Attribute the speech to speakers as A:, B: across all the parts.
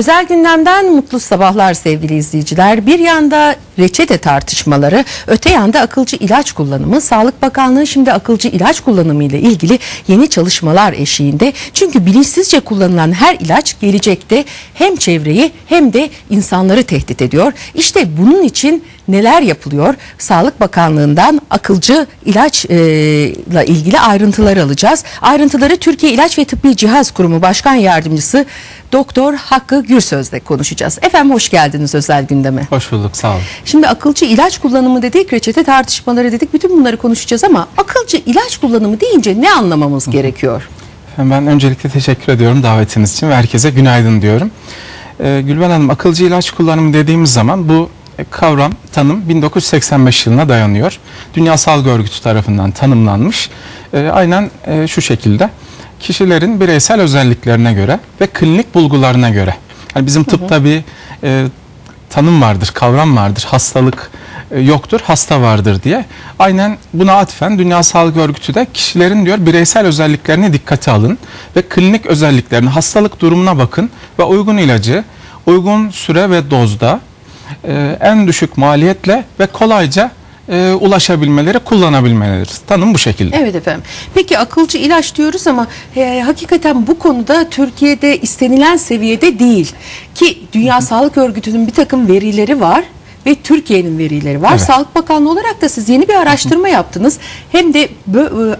A: Özel gündemden mutlu sabahlar sevgili izleyiciler. Bir yanda reçete tartışmaları, öte yanda akılcı ilaç kullanımı. Sağlık Bakanlığı şimdi akılcı ilaç kullanımı ile ilgili yeni çalışmalar eşiğinde. Çünkü bilinçsizce kullanılan her ilaç gelecekte hem çevreyi hem de insanları tehdit ediyor. İşte bunun için neler yapılıyor? Sağlık Bakanlığı'ndan akılcı ilaçla ilgili ayrıntıları alacağız. Ayrıntıları Türkiye İlaç ve Tıbbi Cihaz Kurumu Başkan Yardımcısı Doktor Hakkı Gürsöz'le konuşacağız. Efendim hoş geldiniz özel gündeme.
B: Hoş bulduk sağ olun.
A: Şimdi akılcı ilaç kullanımı dedik, reçete tartışmaları dedik. Bütün bunları konuşacağız ama akılcı ilaç kullanımı deyince ne anlamamız gerekiyor?
B: Efendim ben öncelikle teşekkür ediyorum davetiniz için ve herkese günaydın diyorum. Ee, Gülben Hanım akılcı ilaç kullanımı dediğimiz zaman bu kavram, tanım 1985 yılına dayanıyor. Dünya Sağlık Örgütü tarafından tanımlanmış. Ee, aynen e, şu şekilde kişilerin bireysel özelliklerine göre ve klinik bulgularına göre. Yani bizim tıpta bir e, tanım vardır, kavram vardır. Hastalık e, yoktur, hasta vardır diye. Aynen buna atfen Dünya Sağlık Örgütü de kişilerin diyor bireysel özelliklerini dikkate alın ve klinik özelliklerini, hastalık durumuna bakın ve uygun ilacı uygun süre ve dozda e, en düşük maliyetle ve kolayca e, ulaşabilmeleri, kullanabilmeleri. Tanım bu şekilde.
A: Evet efendim. Peki akılcı ilaç diyoruz ama e, hakikaten bu konuda Türkiye'de istenilen seviyede değil. Ki Dünya Sağlık Örgütü'nün bir takım verileri var ve Türkiye'nin verileri var.
B: Evet.
A: Sağlık Bakanlığı olarak da siz yeni bir araştırma yaptınız. Hem de e,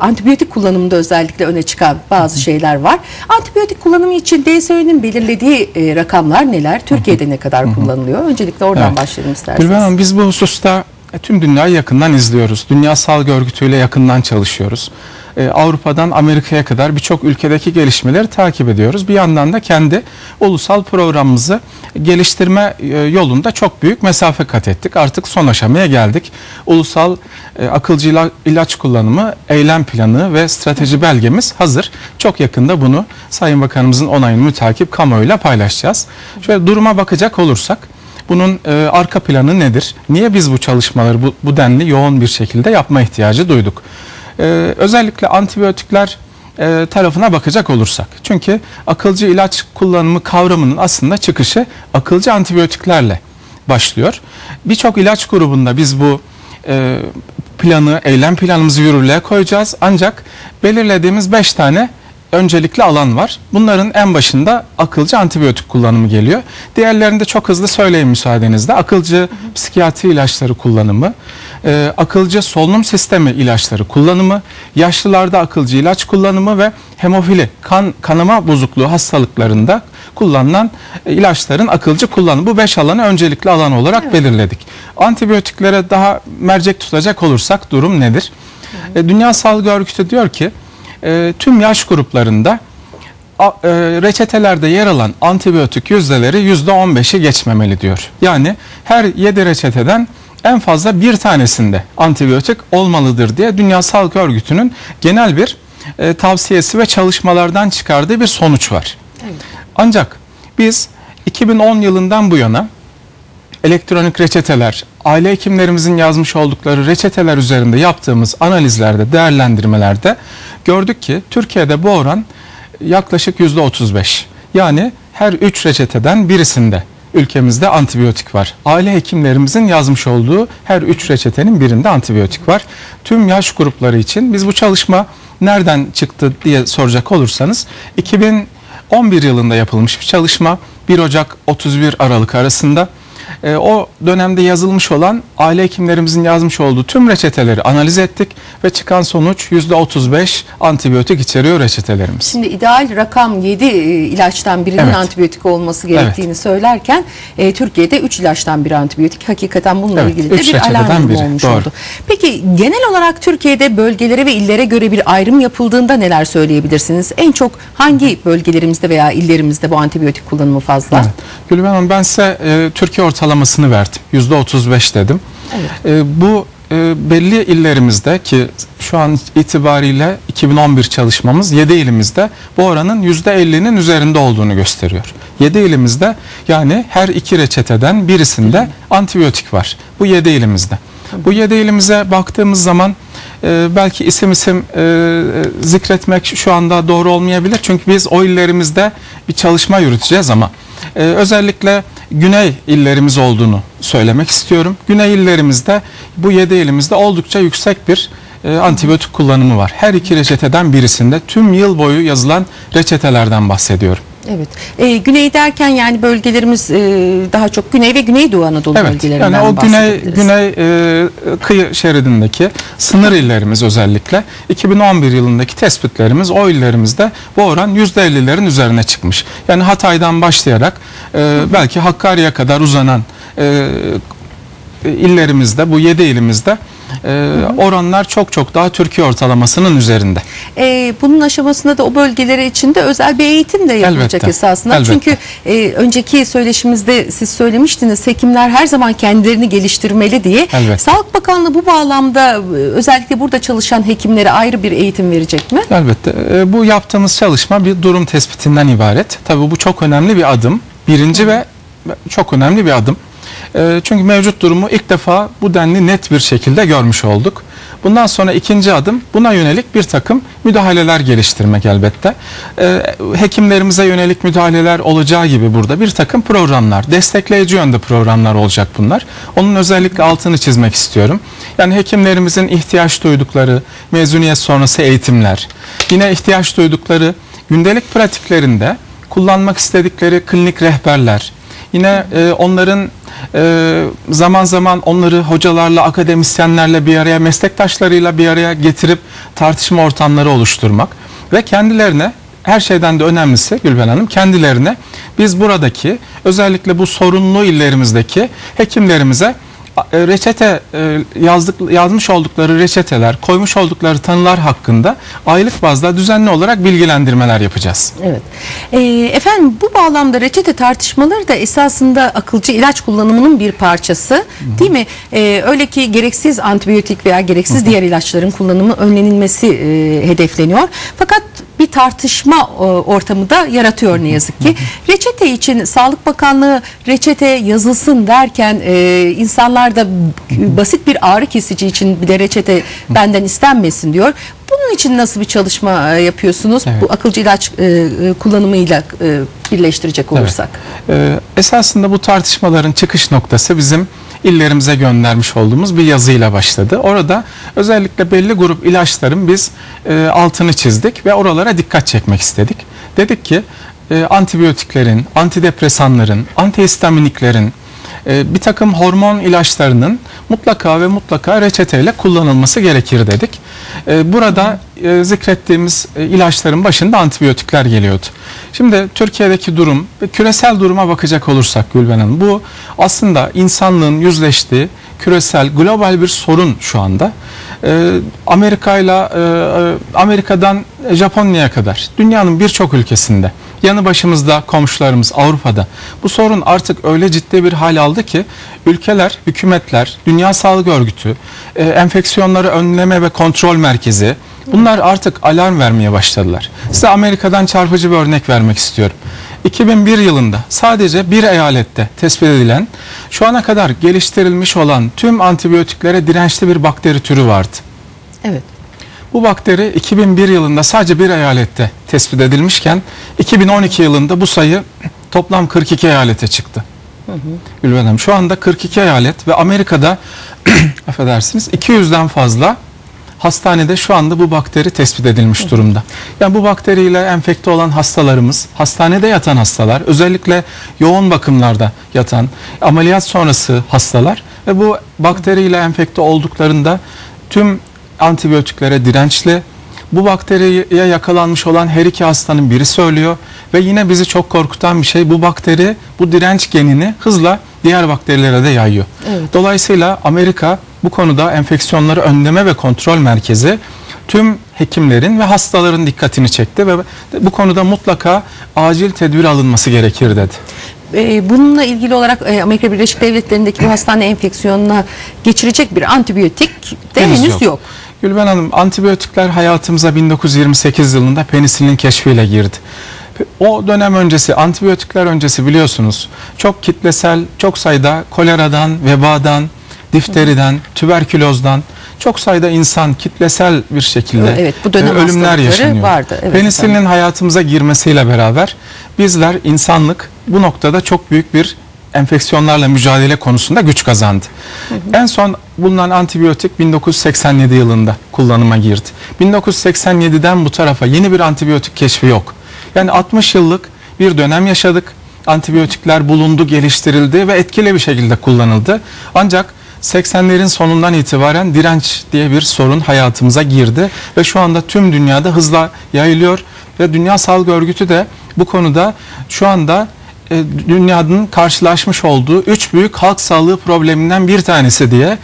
A: antibiyotik kullanımında özellikle öne çıkan bazı şeyler var. Antibiyotik kullanımı için DSÖ'nün belirlediği e, rakamlar neler? Türkiye'de ne kadar kullanılıyor? Öncelikle oradan
B: Evet.
A: başlayalım isterseniz.
B: Gülben Hanım biz bu hususta e, tüm dünyayı yakından izliyoruz. Dünya Sağlık Örgütü ile yakından çalışıyoruz. E, Avrupa'dan Amerika'ya kadar birçok ülkedeki gelişmeleri takip ediyoruz. Bir yandan da kendi ulusal programımızı geliştirme e, yolunda çok büyük mesafe kat ettik. Artık son aşamaya geldik. Ulusal e, akılcı ila- ilaç kullanımı eylem planı ve strateji belgemiz hazır. Çok yakında bunu Sayın Bakanımızın onayını mütakip kamuoyuyla paylaşacağız. Şöyle duruma bakacak olursak bunun e, arka planı nedir? Niye biz bu çalışmaları bu, bu denli yoğun bir şekilde yapma ihtiyacı duyduk? E, özellikle antibiyotikler e, tarafına bakacak olursak. Çünkü akılcı ilaç kullanımı kavramının aslında çıkışı akılcı antibiyotiklerle başlıyor. Birçok ilaç grubunda biz bu e, planı, eylem planımızı yürürlüğe koyacağız. Ancak belirlediğimiz 5 tane öncelikli alan var. Bunların en başında akılcı antibiyotik kullanımı geliyor. Diğerlerini de çok hızlı söyleyeyim müsaadenizle. Akılcı psikiyatri ilaçları kullanımı, e, akılcı solunum sistemi ilaçları kullanımı, yaşlılarda akılcı ilaç kullanımı ve hemofili, kan kanama bozukluğu hastalıklarında kullanılan e, ilaçların akılcı kullanımı. Bu beş alanı öncelikli alan olarak belirledik. Antibiyotiklere daha mercek tutacak olursak durum nedir? E, Dünya Sağlık Örgütü diyor ki e, tüm yaş gruplarında a- e, reçetelerde yer alan antibiyotik yüzdeleri yüzde 15'i geçmemeli diyor. Yani her 7 reçeteden en fazla bir tanesinde antibiyotik olmalıdır diye Dünya Sağlık Örgütü'nün genel bir e, tavsiyesi ve çalışmalardan çıkardığı bir sonuç var. Ancak biz 2010 yılından bu yana elektronik reçeteler, aile hekimlerimizin yazmış oldukları reçeteler üzerinde yaptığımız analizlerde, değerlendirmelerde gördük ki Türkiye'de bu oran yaklaşık yüzde 35. Yani her 3 reçeteden birisinde ülkemizde antibiyotik var. Aile hekimlerimizin yazmış olduğu her 3 reçetenin birinde antibiyotik var. Tüm yaş grupları için biz bu çalışma nereden çıktı diye soracak olursanız 2011 yılında yapılmış bir çalışma 1 Ocak 31 Aralık arasında e, o dönemde yazılmış olan aile hekimlerimizin yazmış olduğu tüm reçeteleri analiz ettik ve çıkan sonuç %35 antibiyotik içeriyor reçetelerimiz.
A: Şimdi ideal rakam 7 ilaçtan birinin
B: Evet.
A: antibiyotik olması gerektiğini söylerken e, Türkiye'de 3 ilaçtan biri antibiyotik. Hakikaten bununla
B: Evet,
A: ilgili de bir alarm
B: biri,
A: olmuş
B: doğru.
A: oldu. Peki genel olarak Türkiye'de bölgelere ve illere göre bir ayrım yapıldığında neler söyleyebilirsiniz? En çok hangi bölgelerimizde veya illerimizde bu antibiyotik kullanımı fazla?
B: Evet. Gülben Hanım ben size e, Türkiye ortalamasını verdim. %35 dedim. E, bu e, belli illerimizde ki şu an itibariyle 2011 çalışmamız 7 ilimizde bu oranın %50'nin üzerinde olduğunu gösteriyor. 7 ilimizde yani her iki reçeteden birisinde antibiyotik var. Bu 7 ilimizde. Bu 7 ilimize baktığımız zaman e, belki isim isim e, zikretmek şu anda doğru olmayabilir. Çünkü biz o illerimizde bir çalışma yürüteceğiz ama e, özellikle güney illerimiz olduğunu söylemek istiyorum. Güney illerimizde bu 7 ilimizde oldukça yüksek bir e, antibiyotik kullanımı var. Her iki reçeteden birisinde tüm yıl boyu yazılan reçetelerden bahsediyorum.
A: Evet. Ee, güney derken yani bölgelerimiz e, daha çok Güney ve Güneydoğu Anadolu
B: Evet,
A: bölgelerinden
B: yani o güney güney e, kıyı şeridindeki sınır illerimiz özellikle 2011 yılındaki tespitlerimiz o illerimizde bu oran %50'lerin üzerine çıkmış. Yani Hatay'dan başlayarak e, belki Hakkari'ye kadar uzanan e, illerimizde bu 7 ilimizde e, oranlar çok çok daha Türkiye ortalamasının üzerinde.
A: Ee, bunun aşamasında da o bölgeleri içinde özel bir eğitim de yapılacak
B: Elbette,
A: esasında.
B: elbette.
A: Çünkü e, önceki söyleşimizde siz söylemiştiniz hekimler her zaman kendilerini geliştirmeli diye.
B: Elbette.
A: Sağlık Bakanlığı bu bağlamda e, özellikle burada çalışan hekimlere ayrı bir eğitim verecek mi?
B: Elbette. E, bu yaptığımız çalışma bir durum tespitinden ibaret. Tabii bu çok önemli bir adım. Birinci ve çok önemli bir adım. E, çünkü mevcut durumu ilk defa bu denli net bir şekilde görmüş olduk. Bundan sonra ikinci adım buna yönelik bir takım müdahaleler geliştirmek elbette. E, hekimlerimize yönelik müdahaleler olacağı gibi burada bir takım programlar, destekleyici yönde programlar olacak bunlar. Onun özellikle altını çizmek istiyorum. Yani hekimlerimizin ihtiyaç duydukları mezuniyet sonrası eğitimler, yine ihtiyaç duydukları gündelik pratiklerinde kullanmak istedikleri klinik rehberler, yine e, onların e, zaman zaman onları hocalarla, akademisyenlerle bir araya, meslektaşlarıyla bir araya getirip tartışma ortamları oluşturmak ve kendilerine her şeyden de önemlisi Gülben Hanım kendilerine biz buradaki özellikle bu sorunlu illerimizdeki hekimlerimize reçete e, yazdık yazmış oldukları reçeteler, koymuş oldukları tanılar hakkında aylık bazda düzenli olarak bilgilendirmeler yapacağız.
A: Evet. Ee, efendim bu bağlamda reçete tartışmaları da esasında akılcı ilaç kullanımının bir parçası değil mi? Ee, öyle ki gereksiz antibiyotik veya gereksiz diğer ilaçların kullanımı önlenilmesi e, hedefleniyor. Fakat bir tartışma e, ortamı da yaratıyor ne yazık ki. Reçete için Sağlık Bakanlığı reçete yazılsın derken e, insanlar da basit bir ağrı kesici için bile reçete benden istenmesin diyor. Bunun için nasıl bir çalışma e, yapıyorsunuz?
B: Evet.
A: Bu akılcı ilaç e, kullanımıyla e, birleştirecek olursak.
B: Ee, esasında bu tartışmaların çıkış noktası bizim illerimize göndermiş olduğumuz bir yazıyla başladı. Orada özellikle belli grup ilaçların biz e, altını çizdik ve oralara dikkat çekmek istedik. Dedik ki e, antibiyotiklerin, antidepresanların, antihistaminiklerin, e, bir takım hormon ilaçlarının mutlaka ve mutlaka reçeteyle kullanılması gerekir dedik. E, burada e, zikrettiğimiz e, ilaçların başında antibiyotikler geliyordu. Şimdi Türkiye'deki durum ve küresel duruma bakacak olursak Gülben Hanım bu aslında insanlığın yüzleştiği küresel global bir sorun şu anda. E, Amerika ile Amerika'dan Japonya'ya kadar dünyanın birçok ülkesinde yanı başımızda komşularımız Avrupa'da bu sorun artık öyle ciddi bir hal aldı ki ülkeler, hükümetler, Dünya Sağlık Örgütü, e, enfeksiyonları önleme ve kontrol merkezi bunlar artık alarm vermeye başladılar. Size Amerika'dan çarpıcı bir örnek vermek istiyorum. 2001 yılında sadece bir eyalette tespit edilen şu ana kadar geliştirilmiş olan tüm antibiyotiklere dirençli bir bakteri türü vardı.
A: Evet.
B: Bu bakteri 2001 yılında sadece bir eyalette tespit edilmişken 2012 yılında bu sayı toplam 42 eyalete çıktı. Gülben Hanım şu anda 42 eyalet ve Amerika'da affedersiniz 200'den fazla hastanede şu anda bu bakteri tespit edilmiş durumda. Yani bu bakteriyle enfekte olan hastalarımız, hastanede yatan hastalar, özellikle yoğun bakımlarda yatan, ameliyat sonrası hastalar ve bu bakteriyle enfekte olduklarında tüm antibiyotiklere dirençli. Bu bakteriye yakalanmış olan her iki hastanın biri söylüyor ve yine bizi çok korkutan bir şey bu bakteri bu direnç genini hızla diğer bakterilere de yayıyor.
A: Evet.
B: Dolayısıyla Amerika bu konuda enfeksiyonları önleme ve kontrol merkezi tüm hekimlerin ve hastaların dikkatini çekti ve bu konuda mutlaka acil tedbir alınması gerekir dedi.
A: E, bununla ilgili olarak e, Amerika Birleşik Devletleri'ndeki bu hastane enfeksiyonuna geçirecek bir antibiyotik de henüz, yok.
B: Gülben Hanım antibiyotikler hayatımıza 1928 yılında penisilin keşfiyle girdi. O dönem öncesi antibiyotikler öncesi biliyorsunuz çok kitlesel çok sayıda koleradan, vebadan, difteriden, tüberkülozdan çok sayıda insan kitlesel bir şekilde
A: Evet, bu dönem
B: e, ölümler yaşanıyor.
A: vardı. Evet,
B: Penisilinin hayatımıza girmesiyle beraber bizler insanlık bu noktada çok büyük bir enfeksiyonlarla mücadele konusunda güç kazandı. En son bulunan antibiyotik 1987 yılında kullanıma girdi. 1987'den bu tarafa yeni bir antibiyotik keşfi yok. Yani 60 yıllık bir dönem yaşadık. Antibiyotikler bulundu, geliştirildi ve etkili bir şekilde kullanıldı. Ancak 80'lerin sonundan itibaren direnç diye bir sorun hayatımıza girdi ve şu anda tüm dünyada hızla yayılıyor ve Dünya Sağlık Örgütü de bu konuda şu anda e, dünyanın karşılaşmış olduğu üç büyük halk sağlığı probleminden bir tanesi diye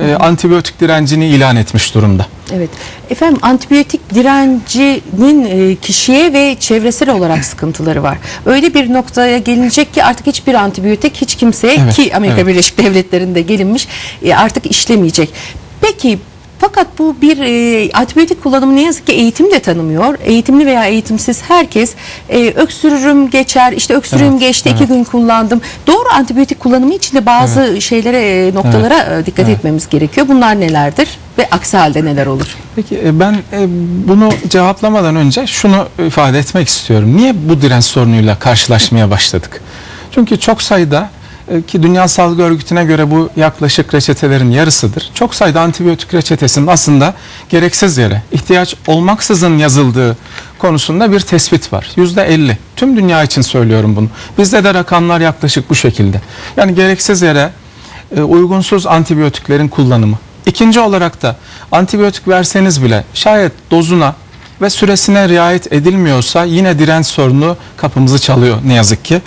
B: e, antibiyotik direncini ilan etmiş durumda.
A: Evet. Efendim antibiyotik direncinin e, kişiye ve çevresel olarak sıkıntıları var. Öyle bir noktaya gelinecek ki artık hiçbir antibiyotik hiç kimseye
B: Evet,
A: ki Amerika
B: evet.
A: Birleşik Devletleri'nde gelinmiş e, artık işlemeyecek. Peki fakat bu bir e, antibiyotik kullanımı ne yazık ki eğitim de tanımıyor. Eğitimli veya eğitimsiz herkes e, öksürürüm geçer, işte öksürüğüm
B: Evet,
A: geçti iki
B: evet.
A: gün kullandım. Doğru antibiyotik kullanımı için de bazı şeylere, e, noktalara e, dikkat
B: evet.
A: etmemiz gerekiyor. Bunlar nelerdir ve aksi halde neler olur?
B: Peki e, ben bunu cevaplamadan önce şunu ifade etmek istiyorum. Niye bu direnç sorunuyla karşılaşmaya başladık? Çünkü çok sayıda ki Dünya Sağlık Örgütü'ne göre bu yaklaşık reçetelerin yarısıdır. Çok sayıda antibiyotik reçetesinin aslında gereksiz yere ihtiyaç olmaksızın yazıldığı konusunda bir tespit var. Yüzde 50. Tüm dünya için söylüyorum bunu. Bizde de rakamlar yaklaşık bu şekilde. Yani gereksiz yere e, uygunsuz antibiyotiklerin kullanımı. İkinci olarak da antibiyotik verseniz bile şayet dozuna ve süresine riayet edilmiyorsa yine direnç sorunu kapımızı çalıyor ne yazık ki.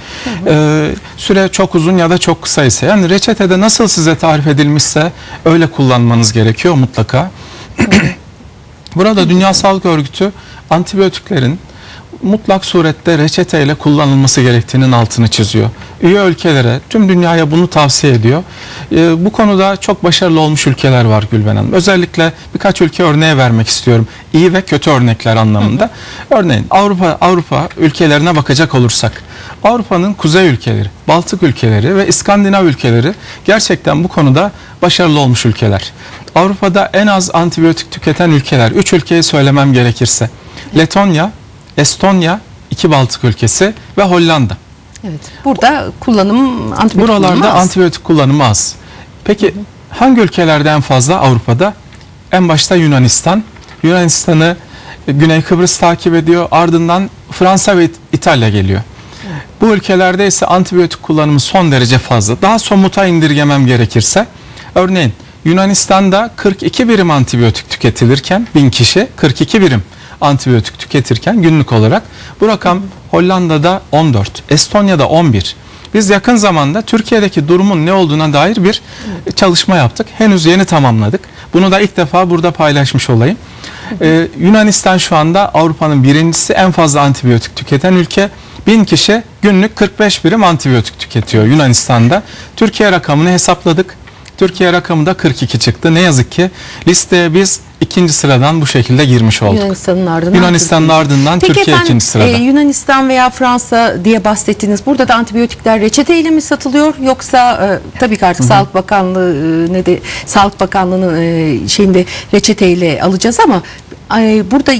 B: Ee, süre çok uzun ya da çok kısa ise yani reçetede nasıl size tarif edilmişse öyle kullanmanız gerekiyor mutlaka. Burada Dünya Sağlık Örgütü antibiyotiklerin mutlak surette reçeteyle kullanılması gerektiğinin altını çiziyor. Üye ülkelere, tüm dünyaya bunu tavsiye ediyor. Ee, bu konuda çok başarılı olmuş ülkeler var Gülben Hanım. Özellikle birkaç ülke örneği vermek istiyorum. İyi ve kötü örnekler anlamında. Örneğin Avrupa Avrupa ülkelerine bakacak olursak, Avrupa'nın kuzey ülkeleri, Baltık ülkeleri ve İskandinav ülkeleri gerçekten bu konuda başarılı olmuş ülkeler. Avrupa'da en az antibiyotik tüketen ülkeler, 3 ülkeyi söylemem gerekirse. Letonya, Estonya, iki Baltık ülkesi ve Hollanda.
A: Evet. Burada kullanım antibiyotik
B: Buralarda
A: kullanımı az.
B: antibiyotik kullanımı az. Peki hangi ülkelerde en fazla Avrupa'da? En başta Yunanistan. Yunanistan'ı e, Güney Kıbrıs takip ediyor. Ardından Fransa ve İt- İtalya geliyor. Bu ülkelerde ise antibiyotik kullanımı son derece fazla. Daha somuta indirgemem gerekirse örneğin Yunanistan'da 42 birim antibiyotik tüketilirken 1000 kişi 42 birim antibiyotik tüketirken günlük olarak bu rakam Hollanda'da 14, Estonya'da 11. Biz yakın zamanda Türkiye'deki durumun ne olduğuna dair bir çalışma yaptık. Henüz yeni tamamladık. Bunu da ilk defa burada paylaşmış olayım. Ee, Yunanistan şu anda Avrupa'nın birincisi en fazla antibiyotik tüketen ülke. 1000 kişi günlük 45 birim antibiyotik tüketiyor Yunanistan'da. Türkiye rakamını hesapladık. Türkiye rakamı da 42 çıktı. Ne yazık ki listeye biz ikinci sıradan bu şekilde girmiş olduk.
A: Yunanistan'ın ardından
B: Yunanistan'ın ardından
A: Peki
B: Türkiye
A: efendim,
B: ikinci sırada.
A: e, Yunanistan veya Fransa diye bahsettiniz. Burada da antibiyotikler reçeteyle mi satılıyor yoksa e, tabii ki artık Sağlık Bakanlığı e, ne de Sağlık Bakanlığı'nın e, şeyinde reçeteyle alacağız ama e, burada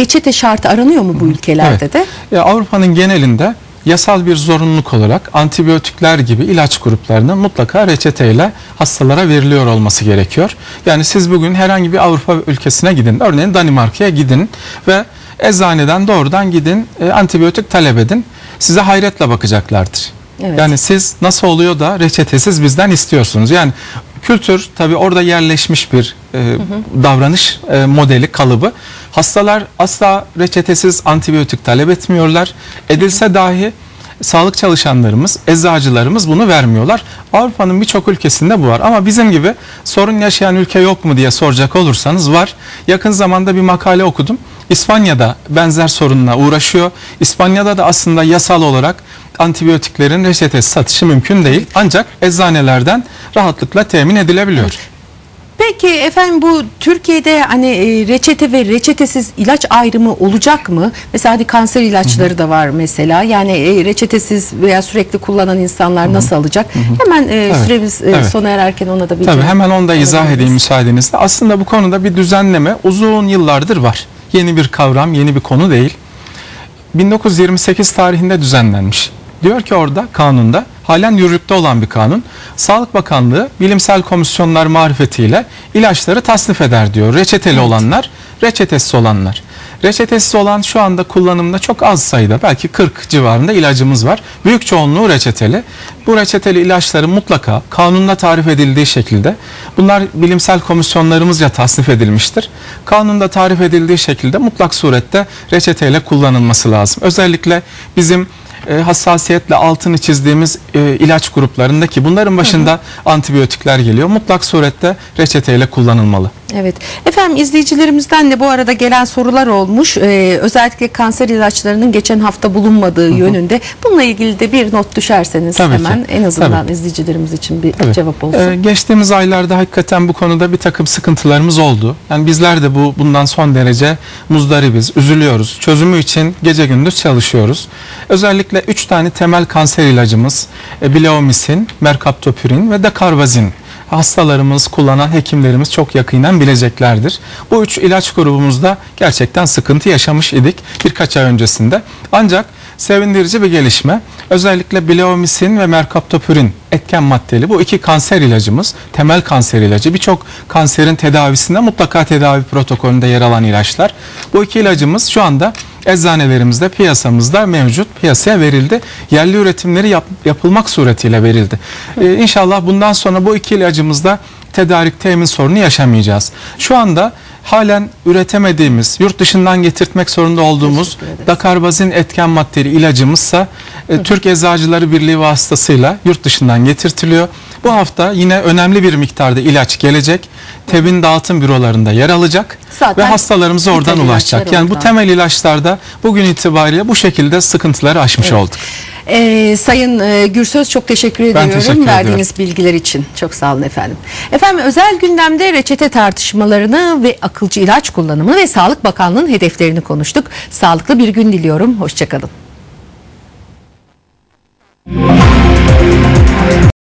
A: reçete şartı aranıyor mu bu ülkelerde
B: Evet.
A: de?
B: Ya Avrupa'nın genelinde yasal bir zorunluluk olarak antibiyotikler gibi ilaç gruplarının mutlaka reçeteyle hastalara veriliyor olması gerekiyor. Yani siz bugün herhangi bir Avrupa ülkesine gidin. Örneğin Danimarka'ya gidin ve eczaneden doğrudan gidin e, antibiyotik talep edin. Size hayretle bakacaklardır.
A: Evet.
B: Yani siz nasıl oluyor da reçetesiz bizden istiyorsunuz? Yani kültür tabii orada yerleşmiş bir e, davranış e, modeli, kalıbı. Hastalar asla reçetesiz antibiyotik talep etmiyorlar. Edilse dahi sağlık çalışanlarımız, eczacılarımız bunu vermiyorlar. Avrupa'nın birçok ülkesinde bu var ama bizim gibi sorun yaşayan ülke yok mu diye soracak olursanız var. Yakın zamanda bir makale okudum. İspanya'da benzer sorunla uğraşıyor. İspanya'da da aslında yasal olarak antibiyotiklerin reçetesi satışı mümkün değil. Ancak eczanelerden rahatlıkla temin edilebiliyor.
A: Peki efendim bu Türkiye'de hani e, reçete ve reçetesiz ilaç ayrımı olacak mı? Mesela hadi kanser ilaçları da var mesela. Yani e, reçetesiz veya sürekli kullanan insanlar nasıl alacak? Hemen e,
B: Evet,
A: süremiz e,
B: evet.
A: sona ererken ona da bir
B: Tabii hemen onu da izah edeyim müsaadenizle. Aslında bu konuda bir düzenleme uzun yıllardır var. Yeni bir kavram, yeni bir konu değil. 1928 tarihinde düzenlenmiş. Diyor ki orada kanunda halen yürürlükte olan bir kanun. Sağlık Bakanlığı bilimsel komisyonlar marifetiyle ilaçları tasnif eder diyor. Reçeteli olanlar, reçetesiz olanlar. Reçetesiz olan şu anda kullanımda çok az sayıda belki 40 civarında ilacımız var. Büyük çoğunluğu reçeteli. Bu reçeteli ilaçları mutlaka kanunda tarif edildiği şekilde bunlar bilimsel komisyonlarımızca tasnif edilmiştir. Kanunda tarif edildiği şekilde mutlak surette reçeteyle kullanılması lazım. Özellikle bizim e, hassasiyetle altını çizdiğimiz e, ilaç gruplarındaki bunların başında antibiyotikler geliyor. Mutlak surette reçeteyle kullanılmalı.
A: Evet. Efendim izleyicilerimizden de bu arada gelen sorular olmuş. Ee, özellikle kanser ilaçlarının geçen hafta bulunmadığı yönünde. Bununla ilgili de bir not düşerseniz
B: Tabii ki.
A: hemen en azından
B: Tabii.
A: izleyicilerimiz için bir
B: Tabii.
A: cevap olsun.
B: Ee, geçtiğimiz aylarda hakikaten bu konuda bir takım sıkıntılarımız oldu. Yani bizler de bu bundan son derece muzdaribiz, üzülüyoruz. Çözümü için gece gündüz çalışıyoruz. Özellikle 3 tane temel kanser ilacımız e, Bileomisin, Mercaptopürin ve Dekarvazin hastalarımız, kullanan hekimlerimiz çok yakinen bileceklerdir. Bu üç ilaç grubumuzda gerçekten sıkıntı yaşamış idik birkaç ay öncesinde. Ancak sevindirici bir gelişme. Özellikle Bileomisin ve Mercaptopürin etken maddeli bu iki kanser ilacımız, temel kanser ilacı. Birçok kanserin tedavisinde mutlaka tedavi protokolünde yer alan ilaçlar. Bu iki ilacımız şu anda eczanelerimizde, piyasamızda mevcut, piyasaya verildi. Yerli üretimleri yap- yapılmak suretiyle verildi. Ee, inşallah bundan sonra bu iki ilacımızda tedarik temin sorunu yaşamayacağız. Şu anda halen üretemediğimiz, yurt dışından getirtmek zorunda olduğumuz. Dakarbazin etken maddeli ilacımızsa e, Türk Eczacıları Birliği vasıtasıyla yurt dışından getirtiliyor. Bu hafta yine önemli bir miktarda ilaç gelecek. TEB'in dağıtım bürolarında yer alacak
A: Zaten
B: ve hastalarımıza oradan ulaşacak. Yani bu temel ilaçlarda bugün itibariyle bu şekilde sıkıntıları aşmış olduk.
A: Ee, Sayın e, Gürsöz çok teşekkür ediyorum
B: teşekkür
A: verdiğiniz bilgiler için. Çok sağ olun efendim. Efendim özel gündemde reçete tartışmalarını ve akılcı ilaç kullanımı ve Sağlık Bakanlığı'nın hedeflerini konuştuk. Sağlıklı bir gün diliyorum. Hoşçakalın.